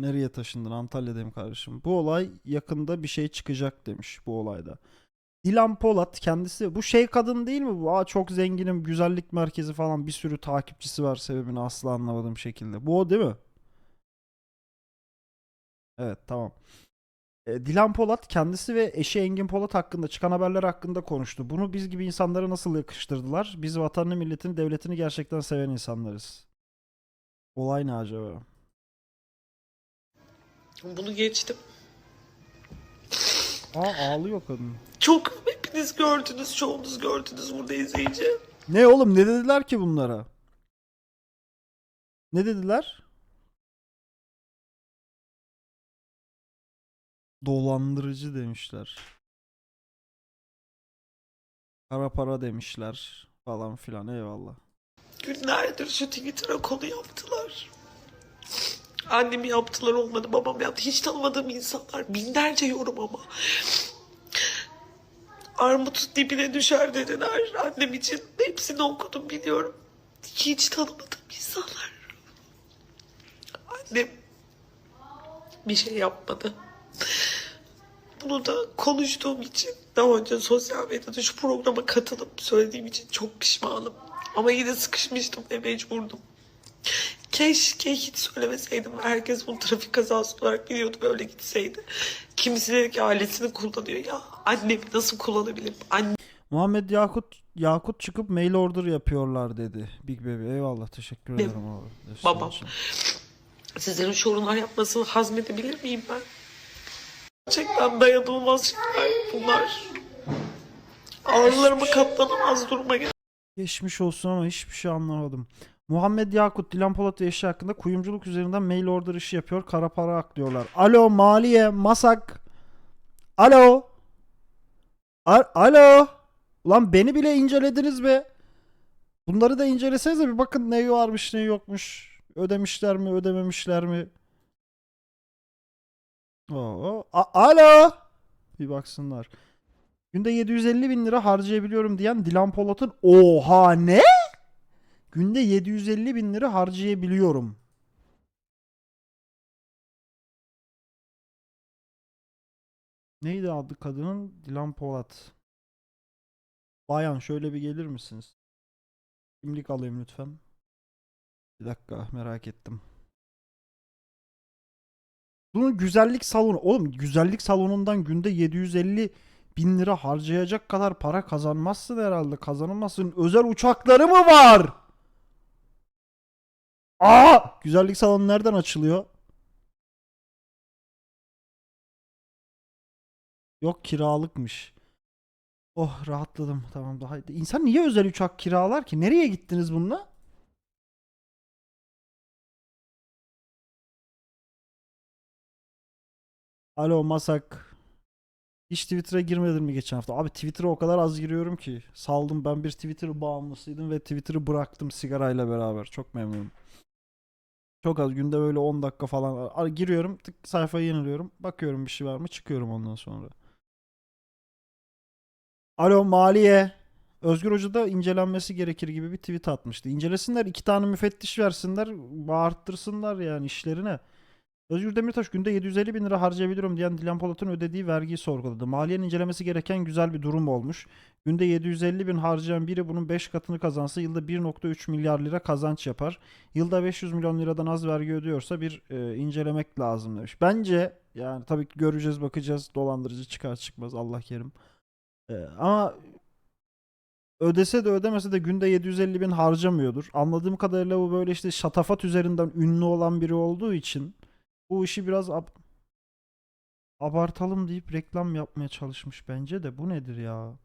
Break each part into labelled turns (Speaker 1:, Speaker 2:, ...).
Speaker 1: Nereye taşındın? Antalya'dayım kardeşim. Bu olay yakında bir şey çıkacak demiş bu olayda. Dilan Polat kendisi bu şey kadın değil mi bu? Aa çok zenginim, güzellik merkezi falan bir sürü takipçisi var sebebini asla anlamadığım şekilde. Bu o değil mi? Evet tamam. E, Dilan Polat kendisi ve eşi Engin Polat hakkında çıkan haberler hakkında konuştu. Bunu biz gibi insanlara nasıl yakıştırdılar? Biz vatanını, milletini, devletini gerçekten seven insanlarız. Olay ne acaba?
Speaker 2: Bunu geçtim.
Speaker 1: Aa ağlıyor kadın.
Speaker 2: Çok hepiniz gördünüz, çoğunuz gördünüz burada izleyici.
Speaker 1: Ne oğlum ne dediler ki bunlara? Ne dediler? Dolandırıcı demişler. Kara para demişler falan filan eyvallah.
Speaker 2: Günlerdir şu Twitter'a konu yaptılar. Annem yaptılar olmadı, babam yaptı. Hiç tanımadığım insanlar. Binlerce yorum ama. Armut dibine düşer dediler. Annem için hepsini okudum biliyorum. Hiç tanımadığım insanlar. Annem bir şey yapmadı. Bunu da konuştuğum için daha önce sosyal medyada şu programa katılıp söylediğim için çok pişmanım. Ama yine sıkışmıştım ve mecburdum. Keşke hiç söylemeseydim herkes bunu trafik kazası olarak biliyordu böyle gitseydi. Kimisi dedi ki ailesini kullanıyor. Ya annemi nasıl kullanabilirim? Anne
Speaker 1: Muhammed Yakut Yakut çıkıp mail order yapıyorlar dedi. Big Baby. Eyvallah teşekkür ederim abi.
Speaker 2: Babam. sizlerin sorunlar yapmasını hazmedebilir miyim ben? Gerçekten dayanılmaz şeyler bunlar. Ağrılarıma katlanamaz duruma geldim.
Speaker 1: Geçmiş olsun ama hiçbir şey anlamadım. Muhammed Yakut, Dilan Polat ve eşi hakkında kuyumculuk üzerinden mail order işi yapıyor. Kara para aklıyorlar. Alo Maliye, Masak. Alo. A- Alo. Ulan beni bile incelediniz be. Bunları da incelesenize bir bakın ne varmış ne yokmuş. Ödemişler mi ödememişler mi? Oo. A- Alo. Bir baksınlar. Günde 750 bin lira harcayabiliyorum diyen Dilan Polat'ın oha ne? Günde 750 bin lira harcayabiliyorum. Neydi adı kadının? Dilan Polat. Bayan şöyle bir gelir misiniz? Kimlik alayım lütfen. Bir dakika merak ettim. Bunun güzellik salonu. Oğlum güzellik salonundan günde 750 bin lira harcayacak kadar para kazanmazsın herhalde. Kazanamazsın. Özel uçakları mı var? Aa! Güzellik salonu nereden açılıyor? Yok kiralıkmış. Oh rahatladım. Tamam daha. İnsan niye özel uçak kiralar ki? Nereye gittiniz bununla? Alo Masak. Hiç Twitter'a girmedin mi geçen hafta? Abi Twitter'a o kadar az giriyorum ki. Saldım ben bir Twitter bağımlısıydım ve Twitter'ı bıraktım sigarayla beraber. Çok memnunum. Çok az günde böyle 10 dakika falan giriyorum tık sayfayı yeniliyorum. Bakıyorum bir şey var mı çıkıyorum ondan sonra. Alo Maliye. Özgür Hoca da incelenmesi gerekir gibi bir tweet atmıştı. İncelesinler iki tane müfettiş versinler bağırttırsınlar yani işlerine. Özgür Demirtaş günde 750 bin lira harcayabiliyorum diyen Dilan Polat'ın ödediği vergiyi sorguladı. Maliyenin incelemesi gereken güzel bir durum olmuş. Günde 750 bin harcayan biri bunun 5 katını kazansa yılda 1.3 milyar lira kazanç yapar. Yılda 500 milyon liradan az vergi ödüyorsa bir e, incelemek lazım demiş. Bence yani tabii ki göreceğiz bakacağız dolandırıcı çıkar çıkmaz Allah kerim. E, ama ödese de ödemese de günde 750 bin harcamıyordur. Anladığım kadarıyla bu böyle işte şatafat üzerinden ünlü olan biri olduğu için bu işi biraz ab- abartalım deyip reklam yapmaya çalışmış bence de. Bu nedir ya?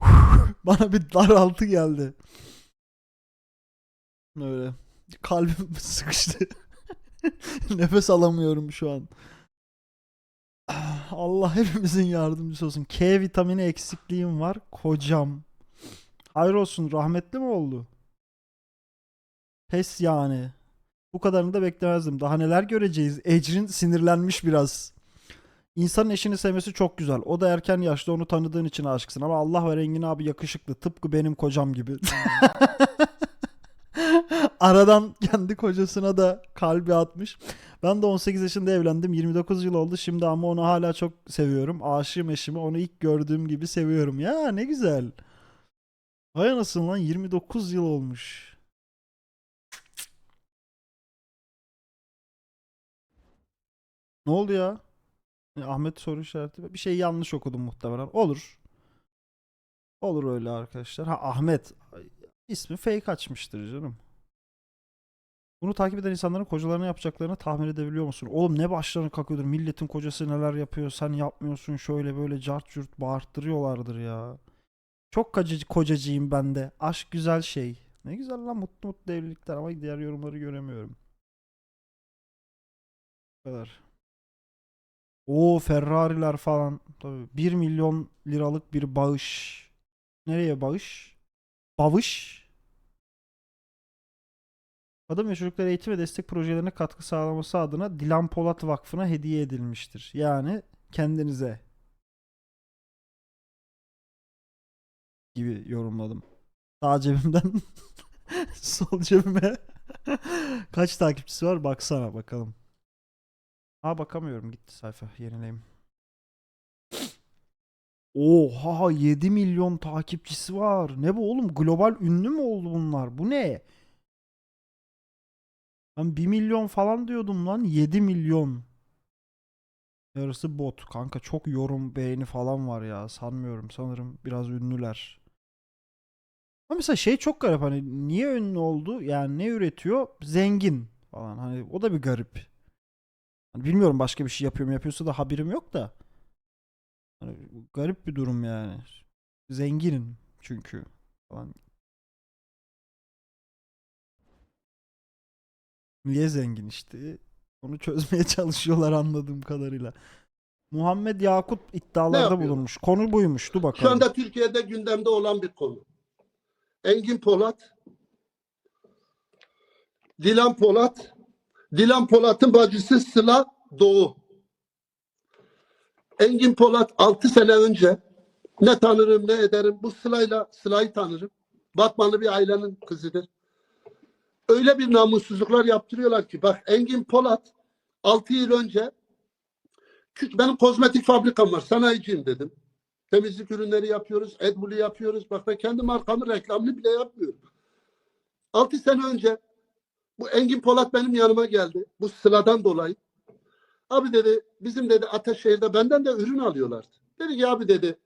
Speaker 1: Bana bir daraltı geldi. Öyle. Kalbim sıkıştı. Nefes alamıyorum şu an. Allah hepimizin yardımcısı olsun. K vitamini eksikliğim var. Kocam. Hayır olsun. Rahmetli mi oldu? Pes yani. Bu kadarını da beklemezdim. Daha neler göreceğiz. Ecrin sinirlenmiş biraz. İnsanın eşini sevmesi çok güzel. O da erken yaşta onu tanıdığın için aşıksın. Ama Allah var Engin abi yakışıklı. Tıpkı benim kocam gibi. Aradan kendi kocasına da kalbi atmış. Ben de 18 yaşında evlendim. 29 yıl oldu şimdi ama onu hala çok seviyorum. Aşığım eşimi. Onu ilk gördüğüm gibi seviyorum. Ya ne güzel. Vay anasını lan 29 yıl olmuş. Ne oldu ya? Ya Ahmet soru işareti. Bir şey yanlış okudum muhtemelen. Olur. Olur öyle arkadaşlar. Ha Ahmet. İsmi fake açmıştır canım. Bunu takip eden insanların kocalarına yapacaklarını tahmin edebiliyor musun? Oğlum ne başlarına kakıyordur. Milletin kocası neler yapıyor. Sen yapmıyorsun. Şöyle böyle cart curt bağırttırıyorlardır ya. Çok kocacı, kocacıyım ben de. Aşk güzel şey. Ne güzel lan mutlu mutlu evlilikler ama diğer yorumları göremiyorum. Bu kadar. O Ferrari'ler falan. Tabii 1 milyon liralık bir bağış. Nereye bağış? Bağış. Kadın ve çocuklar eğitim ve destek projelerine katkı sağlaması adına Dilan Polat Vakfı'na hediye edilmiştir. Yani kendinize gibi yorumladım. Sağ cebimden sol cebime kaç takipçisi var baksana bakalım. Ha bakamıyorum gitti sayfa yenileyim. Oha 7 milyon takipçisi var. Ne bu oğlum? Global ünlü mü oldu bunlar? Bu ne? Ben 1 milyon falan diyordum lan. 7 milyon. Yarısı bot. Kanka çok yorum beğeni falan var ya. Sanmıyorum. Sanırım biraz ünlüler. Ama mesela şey çok garip hani niye ünlü oldu? Yani ne üretiyor? Zengin falan. Hani o da bir garip. Hani bilmiyorum başka bir şey yapıyor mu yapıyorsa da haberim yok da. Hani garip bir durum yani. Zenginim çünkü falan. Niye zengin işte? Onu çözmeye çalışıyorlar anladığım kadarıyla. Muhammed Yakut iddialarda bulunmuş. Konu buymuş. Dur
Speaker 3: Şu
Speaker 1: bakalım.
Speaker 3: anda Türkiye'de gündemde olan bir konu. Engin Polat, Dilan Polat, Dilan Polat'ın bacısı Sıla Doğu. Engin Polat 6 sene önce ne tanırım ne ederim. Bu Sıla'yla Sıla'yı tanırım. Batmanlı bir ailenin kızıdır. Öyle bir namussuzluklar yaptırıyorlar ki bak Engin Polat 6 yıl önce "Kü- benim kozmetik fabrikam var sanayiciyim dedim. Temizlik ürünleri yapıyoruz, Edbul'u yapıyoruz. Bak ben kendi markamın reklamını bile yapmıyorum. 6 sene önce bu Engin Polat benim yanıma geldi. Bu sıradan dolayı. Abi dedi bizim dedi Ataşehir'de benden de ürün alıyorlardı. Dedi ki abi dedi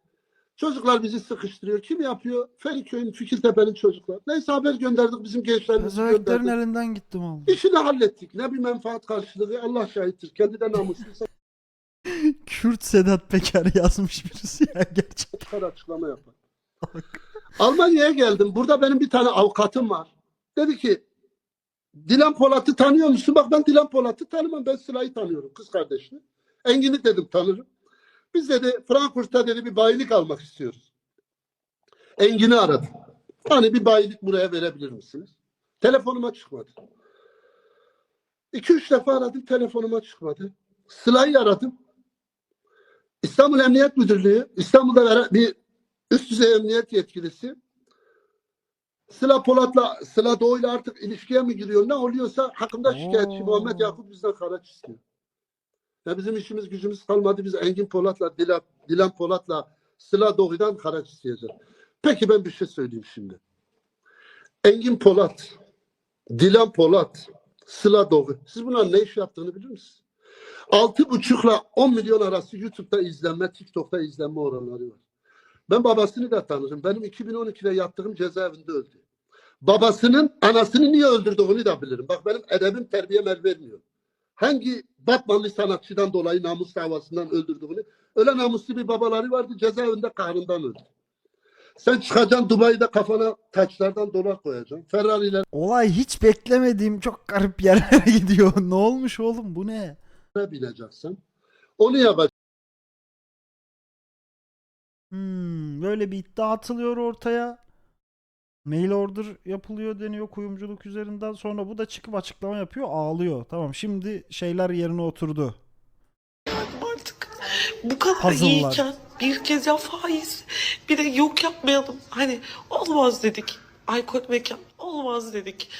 Speaker 3: çocuklar bizi sıkıştırıyor. Kim yapıyor? Feriköy'ün Fikirtepe'nin çocuklar. Neyse haber gönderdik bizim
Speaker 1: Pezevenklerin
Speaker 3: gönderdik.
Speaker 1: elinden gittim aldım.
Speaker 3: İşini hallettik. Ne bir menfaat karşılığı Allah şahittir. Kendi de namusluysa
Speaker 1: Kürt Sedat Peker yazmış birisi ya gerçekten.
Speaker 3: çıkar açıklama yapar. Almanya'ya geldim. Burada benim bir tane avukatım var. Dedi ki Dilan Polat'ı tanıyor musun? Bak ben Dilan Polat'ı tanımam. Ben Sıla'yı tanıyorum. Kız kardeşini. Engin'i dedim tanırım. Biz dedi Frankfurt'ta dedi bir bayilik almak istiyoruz. Engin'i aradım. Hani bir bayilik buraya verebilir misiniz? Telefonuma çıkmadı. İki üç defa aradım. Telefonuma çıkmadı. Sıla'yı aradım. İstanbul Emniyet Müdürlüğü, İstanbul'da bir üst düzey emniyet yetkilisi Sıla Polat'la Sıla Doğu'yla artık ilişkiye mi giriyor ne oluyorsa hakkında şikayetçi
Speaker 1: Oo.
Speaker 3: Muhammed Yakup bizden haraç istiyor. Ya bizim işimiz gücümüz kalmadı. Biz Engin Polat'la Dilan, Polat'la Sıla Doğu'dan haraç isteyeceğiz. Peki ben bir şey söyleyeyim şimdi. Engin Polat, Dilan Polat, Sıla Doğu. Siz buna ne iş yaptığını bilir misiniz? Altı buçukla 10 milyon arası YouTube'da izlenme, TikTok'ta izlenme oranları var. Ben babasını da tanırım. Benim 2012'de yattığım cezaevinde öldü. Babasının anasını niye öldürdüğünü de bilirim. Bak benim edebim terbiyem el vermiyor. Hangi Batmanlı sanatçıdan dolayı namus davasından öldürdüğünü. Öyle namuslu bir babaları vardı cezaevinde kahrından öldü. Sen çıkacaksın Dubai'de kafana taçlardan dolar koyacaksın. Ferrari'lere
Speaker 1: Olay hiç beklemediğim çok garip yerlere gidiyor. Ne olmuş oğlum bu ne?
Speaker 3: bineceksin. Onu yapacaksın.
Speaker 1: Hmm, böyle bir iddia atılıyor ortaya. Mail order yapılıyor deniyor kuyumculuk üzerinden. Sonra bu da çıkıp açıklama yapıyor ağlıyor. Tamam şimdi şeyler yerine oturdu.
Speaker 2: Artık. bu kadar
Speaker 1: Puzzle'lar.
Speaker 2: iyiyken bir kez ya faiz bir de yok yapmayalım. Hani olmaz dedik. Alkol mekan olmaz dedik.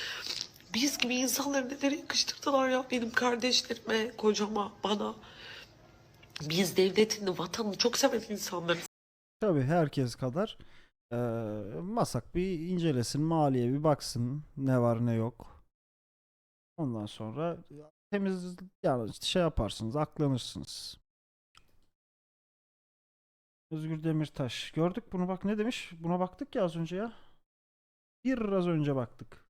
Speaker 2: Biz gibi insanları nelere yakıştırdılar ya benim kardeşlerime, kocama, bana. Biz devletini, vatanını çok seven insanlarız.
Speaker 1: Tabii herkes kadar. Ee, masak bir incelesin, maliye bir baksın ne var ne yok. Ondan sonra temiz yani işte şey yaparsınız, aklanırsınız. Özgür Demirtaş. Gördük bunu bak ne demiş? Buna baktık ya az önce ya. Biraz önce baktık.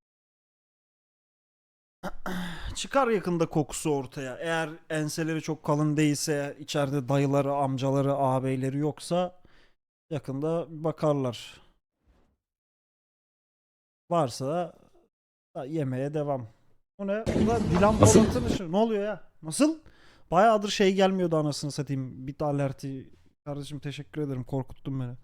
Speaker 1: Çıkar yakında kokusu ortaya. Eğer enseleri çok kalın değilse, içeride dayıları, amcaları, ağabeyleri yoksa yakında bakarlar. Varsa da, da yemeğe devam. Bu ne? Bu da Dilan Polat'ın işi. Ne oluyor ya? Nasıl? Bayağıdır şey gelmiyordu anasını satayım. Bit alerti. Kardeşim teşekkür ederim. Korkuttun beni.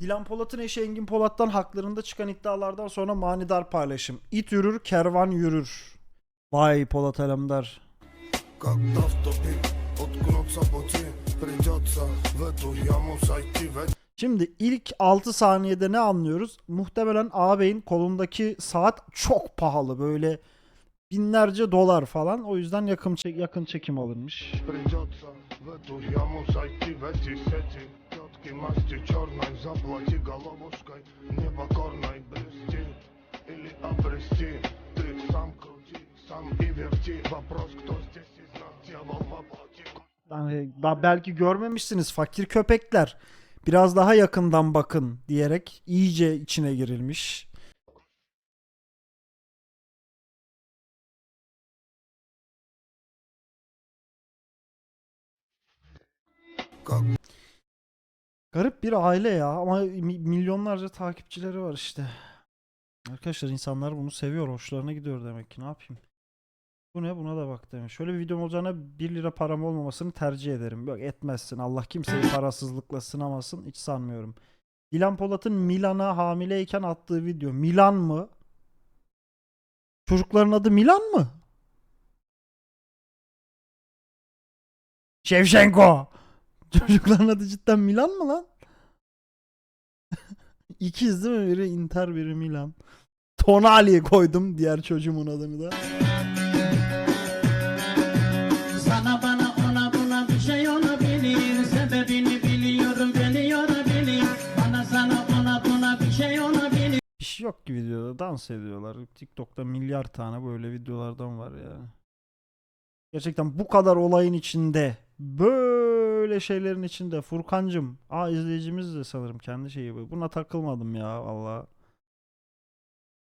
Speaker 1: Dilan Polat'ın eşi Engin Polat'tan haklarında çıkan iddialardan sonra manidar paylaşım. İt yürür, kervan yürür. Vay Polat Alemdar.
Speaker 4: Как автопик, откроется пути Придется в эту яму сойти в
Speaker 1: Şimdi ilk 6 saniyede ne anlıyoruz? Muhtemelen ağabeyin kolundaki saat çok pahalı. Böyle binlerce dolar falan. O yüzden yakın, çek- yakın çekim alınmış.
Speaker 4: Придется в эту яму сойти в эти сети Тетки масти черной заплати головушкой Непокорной брести Или обрести Ты сам крути, сам и верти Вопрос, кто здесь из нас дьявол воплоти
Speaker 1: Hani daha belki görmemişsiniz fakir köpekler. Biraz daha yakından bakın diyerek iyice içine girilmiş. Garip bir aile ya ama milyonlarca takipçileri var işte. Arkadaşlar insanlar bunu seviyor, hoşlarına gidiyor demek ki. Ne yapayım? Bu ne? Buna da bak demiş. Şöyle bir videom olacağına 1 lira param olmamasını tercih ederim. Yok etmezsin. Allah kimseyi parasızlıkla sınamasın. Hiç sanmıyorum. Dilan Polat'ın Milan'a hamileyken attığı video. Milan mı? Çocukların adı Milan mı? Şevşenko. Çocukların adı cidden Milan mı lan? İkiz değil mi? Biri Inter biri Milan. Tonali koydum diğer çocuğumun adını da. Yok ki videoda dans ediyorlar. TikTok'ta milyar tane böyle videolardan var ya. Gerçekten bu kadar olayın içinde böyle şeylerin içinde Furkancım aa izleyicimiz de sanırım kendi şeyi bu. Buna takılmadım ya valla.